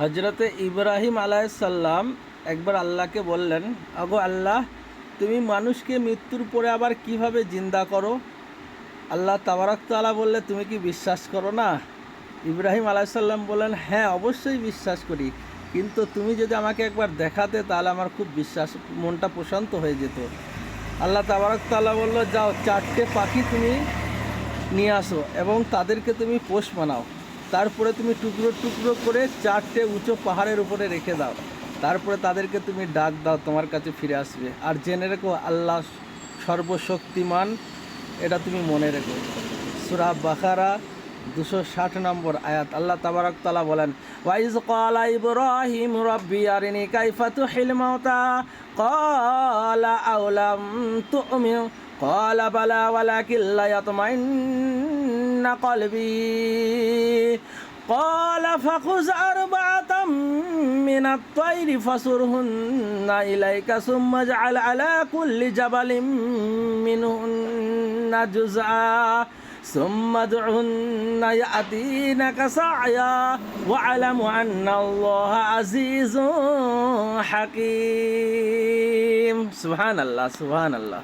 হজরতে ইব্রাহিম আলাইসাল্লাম একবার আল্লাহকে বললেন, আগো আল্লাহ, তুমি মানুষকে মৃত্যুর পরে আবার কীভাবে জিন্দা করো? আল্লাহ তাবারক তাআলা বললে, তুমি কি বিশ্বাস করো না? ইব্রাহিম আলাইসাল্লাম বললেন হ্যাঁ অবশ্যই বিশ্বাস করি। কিন্তু তুমি যদি আমাকে একবার দেখাতে, তাহলে আমার খুব বিশ্বাস, মনটা প্রশান্ত হয়ে যেত। আল্লাহ তাবারক তাআলা বলল, যাও, চারটে পাখি তুমি নিয়ে আসো এবং তাদেরকে তুমি পোষ বানাও। তারপরে তুমি টুকরো টুকরো করে চারটে উঁচু পাহাড়ের উপরে রেখে দাও। তারপরে তাদেরকে তুমি ডাক দাও, তোমার কাছে ফিরে আসবে। আর জেনে রেখো, আল্লাহ সর্বশক্তিমান, এটা তুমি মনে রেখো। সুরা বাখারা দুশো ষাট নম্বর আয়াত। আল্লাহ তাবারক তালা বলেন, ওয়াইজ কলা ইব্রাহিম, রব্বি আরিনি কাইফাতু হিলমাউতা কলা আউলাম তুমিও কলা বালা ওয়ালা কিল্লা ইয়াতমাইন يطمئن قلبي قال فخذ أربعة من الطير فصرهن إليك ثم اجعل على كل جبل منهن جزءا ثم ادعهن يأتينك سعيا واعلم أن الله عزيز حكيم سبحان الله سبحان الله